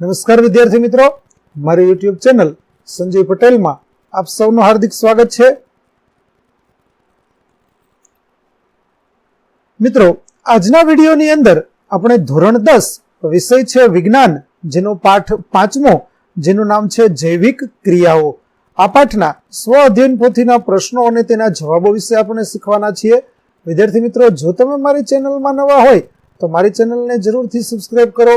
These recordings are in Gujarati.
નમસ્કાર વિદ્યાર્થી મિત્રો. મારી યુટ્યુબ ચેનલ સંજય પટેલમાં આપ સૌનું હાર્દિક સ્વાગત છે. મિત્રો, આજના વિડીયોની અંદર આપણે ધોરણ દસ વિષય છે વિજ્ઞાન, જેનો પાઠ પાંચમો, જેનું નામ છે જૈવિક ક્રિયાઓ. આ પાઠના સ્વ અધ્યયન પોથીના પ્રશ્નો અને તેના જવાબો વિશે આપણે શીખવાના છીએ. વિદ્યાર્થી મિત્રો, જો તમે મારી ચેનલમાં નવા હોય તો મારી ચેનલને જરૂરથી સબસ્ક્રાઇબ કરો.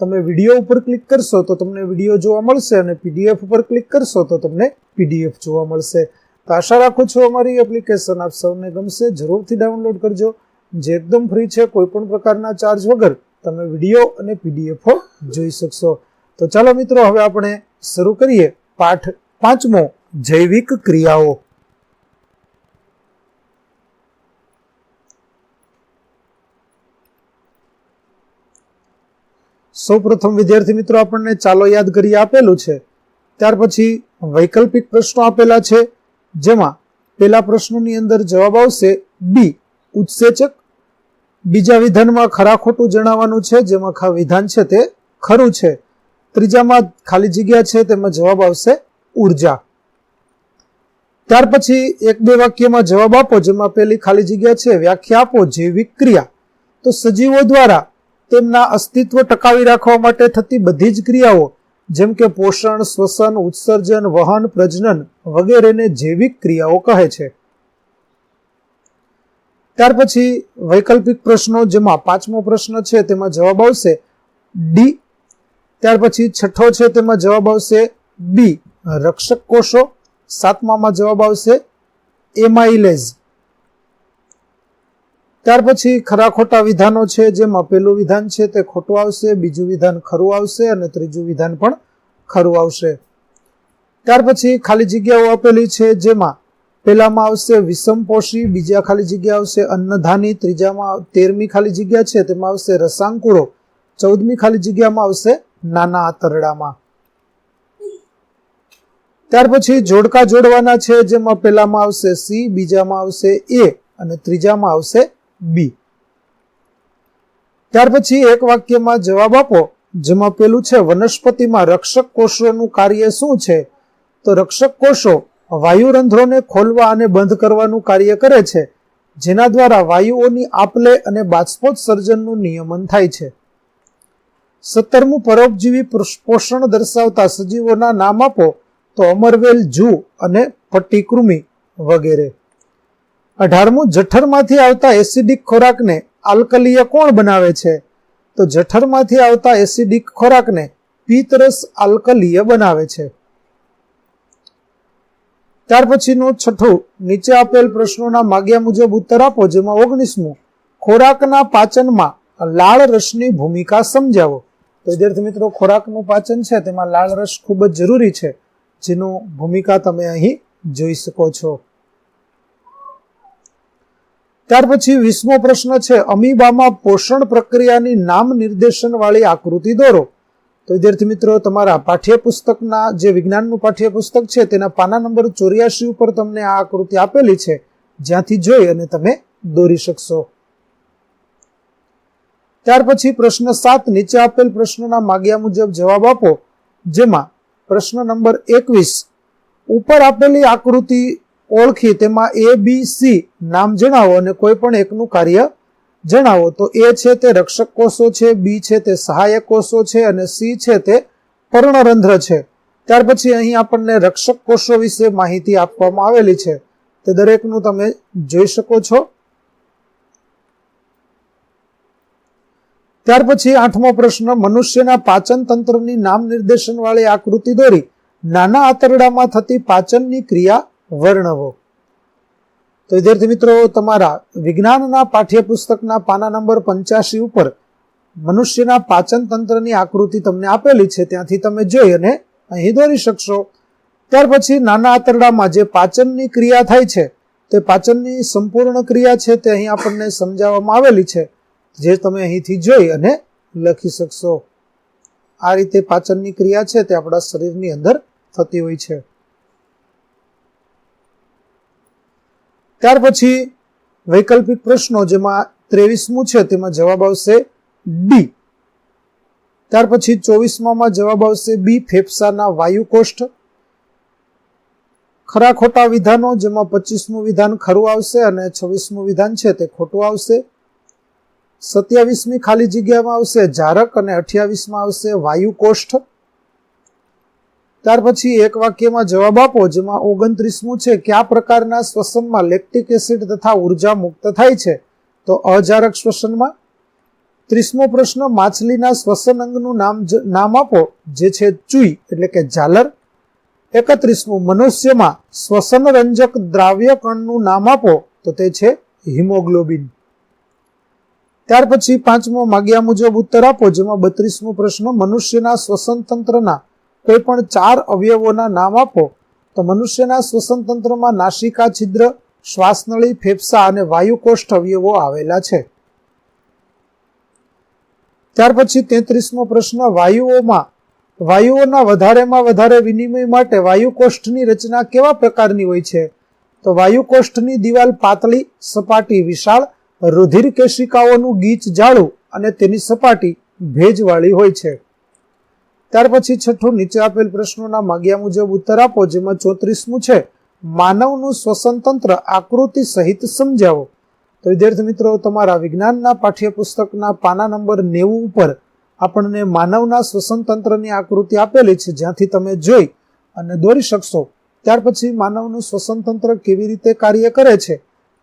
તમે વીડિયો ઉપર ક્લિક કરશો તો તમને વીડિયો જોવા મળશે અને પીડીએફ ઉપર ક્લિક કરશો તો તમને પીડીએફ જોવા મળશે. તો આશા રાખું છું અમારી એપ્લિકેશન આપ સૌને ગમશે. જરૂરથી ડાઉનલોડ કરજો. જે એકદમ ફ્રી છે કોઈ પણ પ્રકારના ચાર્જ વગર તમે વીડિયો અને પીડીએફો જોઈ શકશો. તો ચાલો મિત્રો, હવે આપણે શરૂ કરીએ પાઠ પાંચમો, જૈવિક ક્રિયાઓ. સૌપ્રથમ વિદ્યાર્થી મિત્રો આપણને ચાલો યાદ કરી આપેલું છે. ત્યાર પછી વૈકલ્પિક પ્રશ્નો આપેલા છે. જેમાં પેલા પ્રશ્નોની અંદર જવાબ આવશે બી ઉત્સેચક. બીજા વિધાનમાં ખરા ખોટું જણાવવાનું છે. જેમાં ખા વિધાન છે તે ખરું છે. ત્રીજામાં ખાલી જગ્યા છે તેમાં જવાબ આવશે ઊર્જા. ત્યાર પછી એક બે વાક્યમાં જવાબ આપો. જેમાં પેલી ખાલી જગ્યા છે. વ્યાખ્યા આપો. જૈવિક ક્રિયા તો સજીવો દ્વારા તેમના અસ્તિત્વ ટકાવી રાખવા માટે થતી બધી જ ક્રિયાઓ, જેમ કે પોષણ, શ્વસન, ઉત્સર્જન, વહન, પ્રજનન વગેરેને જૈવિક ક્રિયાઓ કહે છે. ત્યાર પછી વૈકલ્પિક પ્રશ્નો, જેમાં પાંચમો પ્રશ્ન છે તેમાં જવાબ આવશે ડી. ત્યાર પછી છઠ્ઠો છે તેમાં જવાબ આવશે બી. રક્ષક કોષો. સાતમામાં જવાબ આવશે એમાઇલેઝ. ત્યાર પછી ખરા ખોટા વિધાનો છે, જેમાં પેલું વિધાન છે તે ખોટું આવશે, બીજું વિધાન ખરું આવશે અને ત્રીજું વિધાન પણ ખરું આવશે. ત્યાર પછી ખાલી જગ્યાઓ આપેલી છે, જેમાં પહેલામાં આવશે વિષમપોષી બીજા ખાલી જગ્યા આવશે અન્નધાની, ત્રીજામાં તેરમી ખાલી જગ્યા છે, તેમાં આવશે રસાંકુળો, ચૌદમી ખાલી જગ્યામાં આવશે નાના આતરડામાં. ત્યાર પછી જોડકા જોડવાના છે, જેમાં પહેલામાં આવશે સી, બીજામાં આવશે એ અને ત્રીજામાં આવશે બી. ત્યાર પછી એક વાક્યમાં જવાબ આપો, જેમાં પેલું છે, વનસ્પતિમાં રક્ષક કોષોનું કાર્ય શું છે? તો રક્ષક કોષો વાયુરંધ્રોને ખોલવા અને બંધ કરવાનું કાર્ય કરે છે, જેના દ્વારા વાયુઓની આપલે અને બાષ્પોત્સર્જનનું નિયમન થાય છે. સત્તરમું, પરોપજીવી પોષણ દર્શાવતા સજીવોના નામ આપો, તો અમરવેલ, જૂ અને પટ્ટીકૃમિ વગેરે. અઢારમું જઠરમાંથી આવતા એસિડિક ખોરાકને આલ્કલીય કોણ બનાવે છે? તો જઠરમાંથી આવતા એસિડિક ખોરાકને પિત્તરસ આલ્કલીય બનાવે છે. ત્યાર પછીનું છઠ્ઠું નીચે આપેલ પ્રશ્નોના માગ્યા મુજબ ઉત્તર આપો, જેમાં ઓગણીસમું, ખોરાકના પાચનમાં લાળ રસની ભૂમિકા સમજાવો. તો વિદ્યાર્થી મિત્રો, ખોરાકનું પાચન છે, તેમાં લાળ રસ ખૂબ જ જરૂરી છે, જેનું ભૂમિકા તમે અહીં જોઈ શકો છો. ત્યાર પછી વીસમો પ્રશ્ન છે, અમીબામાં પોષણ પ્રક્રિયાની નામ નિર્દેશન વાળી આકૃતિ દોરો. તો વિદ્યાર્થી મિત્રો, તમારા પાઠ્યપુસ્તકના જે વિજ્ઞાનનું પાઠ્યપુસ્તક છે, તેના પાના નંબર ચોર્યાસી ઉપર તમને આ આકૃતિ આપેલી છે. જ્યાંથી જોઈ અને તમે દોરી શકશો. ત્યાર પછી પ્રશ્ન સાત, નીચે આપેલ પ્રશ્નના માગ્યા મુજબ જવાબ આપો. જેમાં પ્રશ્ન નંબર એકવીસ, ઉપર આપેલી આકૃતિ ઓળખી તેમાં એ બી સી નામ જણાવો અને કોઈ પણ એકનું કાર્ય જણાવો. તો એ છે તે રક્ષક કોષો છે બી છે તે સહાયક કોષો છે અને સી છે તે પર્ણરંધ્ર છે. ત્યાર પછી અહીં આપણને રક્ષક કોષો વિશે માહિતી આપવામાં આવેલી છે. તે દરેકનું તમે જોઈ શકો છો. ત્યાર પછી આઠમો પ્રશ્ન, મનુષ્યના પાચન તંત્રની નામ નિર્દેશન વાળી આકૃતિ દોરી. નાના આંતરડામાં થતી પાચનની ક્રિયા વર્ણવો. તો વિદ્યાર્થી મિત્રો, તમારા વિજ્ઞાનના પાઠ્યપુસ્તકના પાના નંબર પંચ્યાસી ઉપર મનુષ્યના પાચન તંત્રની આકૃતિ તમને આપેલી છે. ત્યાંથી તમે જોઈ અને અહીં દોરી શકશો. ત્યાર પછી નાના આંતરડામાં જે પાચનની ક્રિયા થાય છે, તે પાચનની સંપૂર્ણ ક્રિયા છે તે અહીં આપણને સમજાવવામાં આવેલી છે. જે તમે અહીંથી જોઈ અને લખી શકશો. આ રીતે પાચનની ક્રિયા છે તે આપણા શરીરની અંદર થતી હોય છે. ત્યાર પછી વૈકલ્પિક પ્રશ્નો જેમાં ત્રેવીસમું છે તેમાં જવાબ આવશે ડી ત્યાર પછી ચોવીસમાં જવાબ આવશે બી ફેફસાના વાયુ કોષ્ઠ ખરા ખોટા વિધાનો જેમાં પચીસમું વિધાન ખરું આવશે અને છવ્વીસમું વિધાન છે તે ખોટું આવશે. સત્યાવીસમી ખાલી જગ્યામાં આવશે જારક અને અઠ્યાવીસમાં આવશે વાયુ કોષ્ઠ ત્યાર પછી એક વાક્યમાં જવાબ આપો, જેમાં ઓગણત્રીસમું છે, કયા પ્રકારના શ્વસનમાં લેક્ટિક એસિડ તથા ઊર્જા મુક્ત થાય છે? તો અજારક શ્વસનમાં. ત્રીસમો પ્રશ્ન, માછલીના શ્વસન અંગનું નામ નામ આપો, જે છે ચુઈ, એટલે કે ઝાલર. એકત્રીસમું, મનુષ્યમાં શ્વસન રંજક દ્રાવ્ય કણનું નામ આપો, તો તે છે હિમોગ્લોબિન. ત્યાર પછી પાંચમો, માગ્યા મુજબ ઉત્તર આપો, જેમાં બત્રીસમો પ્રશ્ન, મનુષ્યના શ્વસન તંત્રના કોઈ પણ ચાર અવયવોના નામ આપો, તો મનુષ્યના શ્વસન તંત્રમાં નાસિકા, છિદ્ર, શ્વાસનળી, ફેફસા અને વાયુકોષ્ઠ અવયવો આવેલા છે. ત્યાર પછી તેત્રીસમો પ્રશ્ન, વાયુઓમાં, વાયુઓના વધારેમાં વધારે વિનિમય માટે વાયુકોષ્ઠની રચના કેવા પ્રકારની હોય છે? તો વાયુકોષ્ઠની દિવાલ પાતળી, સપાટી વિશાળ રુધિર કેશિકાઓનું ગીચ જાડું અને તેની સપાટી ભેજવાળી હોય છે. ત્યાર પછી છઠ્ઠું નીચે આપેલ પ્રશ્નોના માગ્યા મુજબ ઉત્તર આપો, જેમાં ચોત્રીસમું છે, માનવનું શ્વસન તંત્ર આકૃતિ સહિત સમજાવો. તો વિદ્યાર્થી મિત્રો, તમારા વિજ્ઞાનના પાઠ્યપુસ્તકના પાના નંબર નેવું ઉપર આપણને માનવના શ્વસન તંત્રની આકૃતિ આપેલી છે, જ્યાંથી તમે જોઈ અને દોરી શકશો. ત્યાર પછી માનવનું શ્વસન તંત્ર કેવી રીતે કાર્ય કરે છે,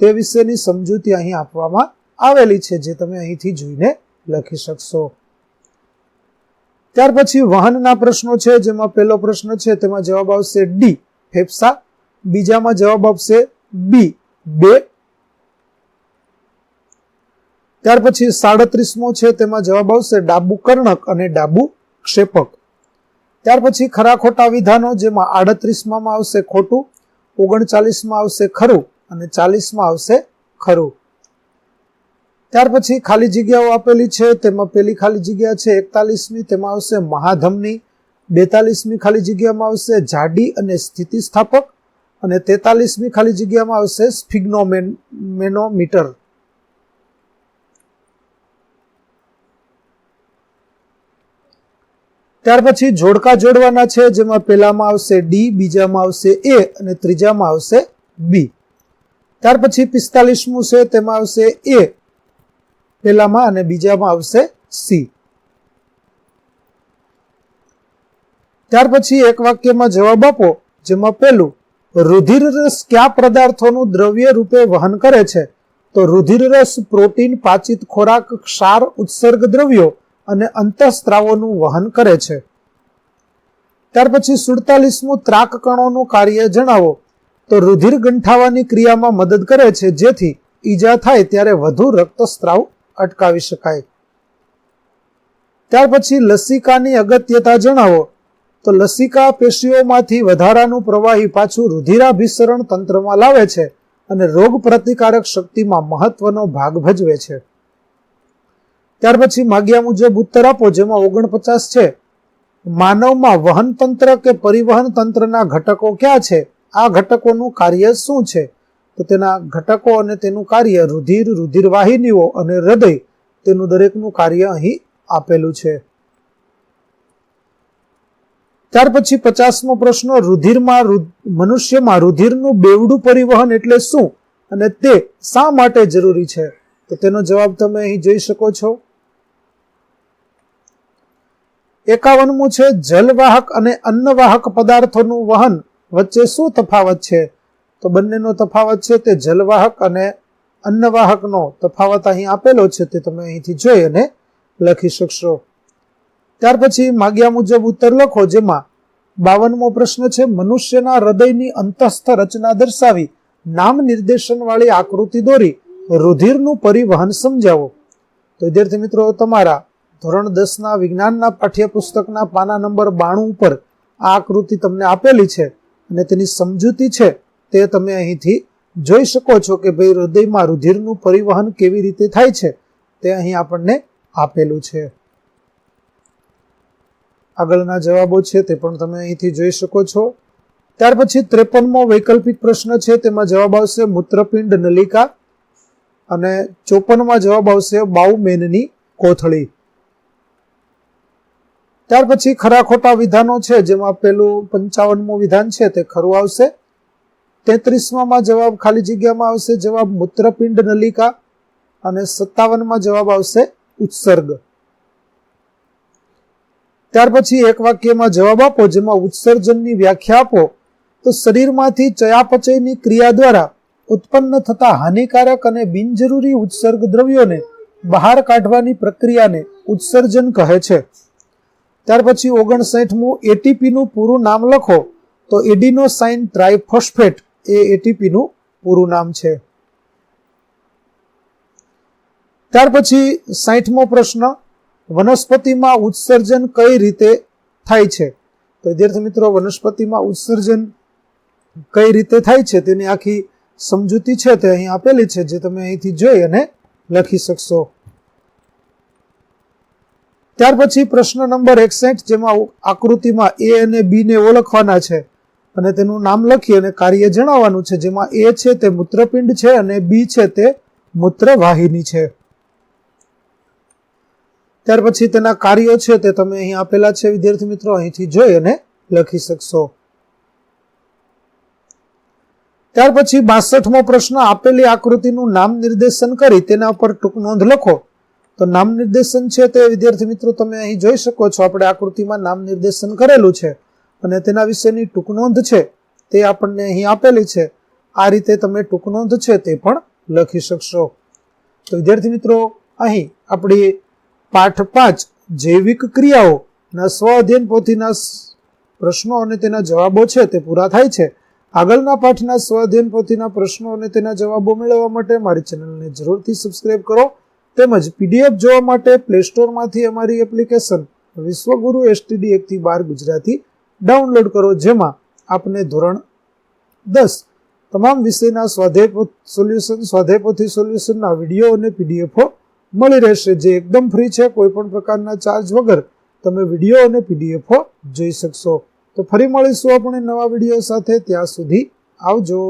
તે વિશેની સમજૂતી અહીં આપવામાં આવેલી છે, જે તમે અહીંથી જોઈને લખી શકશો. ત્યાર પછી વાહનના પ્રશ્નો છે, જેમાં પહેલો પ્રશ્ન છે, તેમાં જવાબ આવશે ડી, ફેફસા. બીજામાં જવાબ આવશે બી, બે. ત્યાર પછી સાડત્રીસમો છે, તેમાં જવાબ આવશે ડાબુ કર્ણક અને ડાબુ ક્ષેપક. ત્યાર પછી ખરા ખોટા વિધાનો, જેમાં આડત્રીસમાં આવશે ખોટું, ઓગણચાલીસમાં આવશે ખરું અને ચાલીસમાં આવશે ખરું. ત્યાર પછી ખાલી જગ્યાઓ આપેલી છે. તેમાં પેલી ખાલી જગ્યા છે એકતાલીસમી, તેમાં આવશે મહાધમની. બેતાલીસમી ખાલી જગ્યામાં આવશે જાડી અને સ્થિતિસ્થાપક અને તેતાલીસમી ખાલી જગ્યામાં આવશે સ્ફિગ્નોમેનોમીટર ત્યાર પછી જોડકા જોડવાના છે, જેમાં પહેલામાં આવશે ડી, બીજામાં આવશે એ અને ત્રીજામાં આવશે બી. ત્યાર પછી પિસ્તાલીસમું છે, તેમાં આવશે એ પહેલામાં અને બીજામાં આવશે સી ત્યાર પછી એક વાક્યમાં જવાબ આપો, જેમાં પહેલું રુધિર રસ કયા પદાર્થોનું દ્રવ્ય રૂપે વહન કરે છે? તો રુધિર રસ પ્રોટીન, પાચિત ખોરાક, ક્ષાર, ઉત્સર્ગ દ્રવ્યો અને અંતઃસ્ત્રાવોનું વહન કરે છે. ત્યાર પછી સુડતાલીસમું ત્રાક કણોનું કાર્ય જણાવો. તો રુધિર ગંઠાવાની ક્રિયામાં મદદ કરે છે, જેથી ઈજા થાય ત્યારે વધુ રક્તસ્ત્રાવ અટકાવી શકાય. ત્યાર પછી લસિકાની અગત્યતા જણાવો. તો લસિકા પેશીઓમાંથી વધારાનું પ્રવાહી પાછું રુધિરાભિસરણ તંત્રમાં લાવે છે અને રોગ પ્રતિકારક શક્તિમાં મહત્વનો ભાગ ભજવે છે. ત્યાર પછી માગ્યા મુજબ ઉત્તર આપો, જેમાં ઓગણપચાસ છે. માનવમાં વહન તંત્ર કે પરિવહન તંત્રના ઘટકો ક્યાં છે? આ ઘટકોનું કાર્ય શું છે? તો તેના ઘટકો અને તેનું કાર્ય રુધિર રુધિર વાહિનીઓ અને હૃદય તેનું દરેકનું કાર્ય અહીં આપેલું છે. ત્યાર પછી પચાસમો પ્રશ્ન, રુધિરમાં મનુષ્યમાં રુધિરનું બેવડું પરિવહન એટલે શું અને તે શા માટે જરૂરી છે? તો તેનો જવાબ તમે અહીં જોઈ શકો છો. એકાવનમું છે, જલવાહક અને અન્નવાહક પદાર્થોનું વહન વચ્ચે શું તફાવત છે? તો બંનેનો તફાવત છે તે જલવાહક અને અન્નવાહકનો તફાવત અહીં આપેલો છે તે તમે અહીંથી જોઈ અને લખી શકશો. ત્યાર પછી માગ્યા મુજબ ઉત્તર લખો, જેમાં બાવનમો પ્રશ્ન છે, મનુષ્યના હૃદયની અંતસ્થ રચના દર્શાવી નામ નિર્દેશન વાળી આકૃતિ દોરી રુધિરનું પરિવહન સમજાવો. તો વિદ્યાર્થી મિત્રો, તમારા ધોરણ દસના વિજ્ઞાનના પાઠ્યપુસ્તકના પાના નંબર બાણું ઉપર આ આકૃતિ તમને આપેલી છે અને તેની સમજૂતી છે. તે તમે અહીંથી જોઈ શકો છો કે ભાઈ હૃદયમાં રુધિરનું પરિવહન કેવી રીતે થાય છે તે અહીં આપણને આપેલું છે. આગળના જવાબો છે તે પણ તમે અહીંથી જોઈ શકો છો. ત્યાર પછી ત્રેપનમો વૈકલ્પિક પ્રશ્ન છે, તેમાં જવાબ આવશે મૂત્રપિંડ નલિકા અને ચોપનમાં જવાબ આવશે બાઉમેનની કોથળી. ત્યાર પછી ખરા ખોટા વિધાનો છે, જેમાં પેલું પંચાવનમું વિધાન છે તે ખરું આવશે. તેત્રીસમાં જવાબ ખાલી જગ્યામાં આવશે. જવાબ મૂત્રપિંડ નલિકા અને સત્તાવનમાં જવાબ આવશે ઉત્સર્ગ. ત્યાર પછી એક વાક્યમાં જવાબ આપો, જેમાં ઉત્સર્જનની વ્યાખ્યા આપો. તો શરીરમાંથી ચયાપચયની ક્રિયા દ્વારા ઉત્પન્ન થતા હાનિકારક અને બિનજરૂરી ઉત્સર્ગ દ્રવ્યોને બહાર કાઢવાની પ્રક્રિયાને ઉત્સર્જન કહે છે. ત્યાર પછી ઓગણસાઠમું એટીપીનું પૂરું નામ લખો. તો એડિનોસાઇન ટ્રાઇફોસ્ફેટ એ એટીપીનું પૂરું નામ છે. ત્યાર પછી સાઠમો પ્રશ્ન, વનસ્પતિમાં ઉત્સર્જન કઈ રીતે થાય છે? તો વિદ્યાર્થી મિત્રો, વનસ્પતિમાં ઉત્સર્જન કઈ રીતે થાય છે તેની આખી સમજૂતી છે તે અહીં આપેલી છે, જે તમે અહીંથી જોઈ અને લખી શકશો. ત્યાર પછી પ્રશ્ન નંબર એકસઠ, જેમાં આકૃતિમાં એ અને બી ને ઓળખવાના છે. અને તેનું નામ લખી અને કાર્ય જણાવવાનું છે, જેમાં એ છે તે મૂત્રપિંડ છે અને બી છે તે મૂત્રવાહિની છે. ત્યાર પછી તેના કાર્યો છે તે તમે અહીં આપેલા છે, વિદ્યાર્થી મિત્રો, અહીંથી જોઈ અને લખી શકશો. ત્યાર પછી બાસઠમો પ્રશ્ન, આપેલી આકૃતિનું નામ નિર્દેશન કરી તેના પર ટૂંક નોંધ લખો. તો નામ નિર્દેશન છે તે, વિદ્યાર્થી મિત્રો, તમે અહીં જોઈ શકો છો, આપણે આકૃતિમાં નામ નિર્દેશન કરેલું છે. અને તેના વિશેની ટૂંક નોંધ છે, તે આપણને અહીં આપેલી છે. આ રીતે તમે ટૂંક નોંધ છે તે પણ લખી શકશો. તો વિદ્યાર્થી મિત્રો, અહીં આપણી પાઠ પાંચ, જૈવિક ક્રિયાઓ ના સ્વ અધ્યયન પોથીના પ્રશ્નો અને તેના જવાબો છે તે પૂરા થાય છે. આગળના પાઠના સ્વ અધ્યયન પોથીના પ્રશ્નો અને તેના જવાબો મેળવવા માટે મારી ચેનલને જરૂરથી સબસ્ક્રાઇબ કરો. તેમજ પીડીએફ જોવા માટે પ્લે સ્ટોરમાંથી અમારી એપ્લિકેશન વિશ્વગુરુ એસટીડી એકથી બાર ગુજરાતી ડાઉનલોડ કરો, જેમાં આપને ધોરણ દસ તમામ વિષયના સ્વાધ્યાય સોલ્યુશન સ્વાધ્યાયપોથી સોલ્યુશનના વીડિયો અને પીડીએફો મળી રહેશે. જે એકદમ ફ્રી છે કોઈ પણ પ્રકારના ચાર્જ વગર તમે વીડિયો અને પીડીએફો જોઈ શકશો. તો ફરી મળીશું આપણે નવા વીડિયો સાથે. ત્યાં સુધી આવજો.